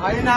হয় না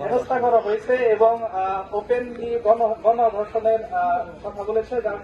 ব্যবস্থা করা হয়েছে এবং ওপেন গণ গণ ধর্ষণের কথা বলেছে যার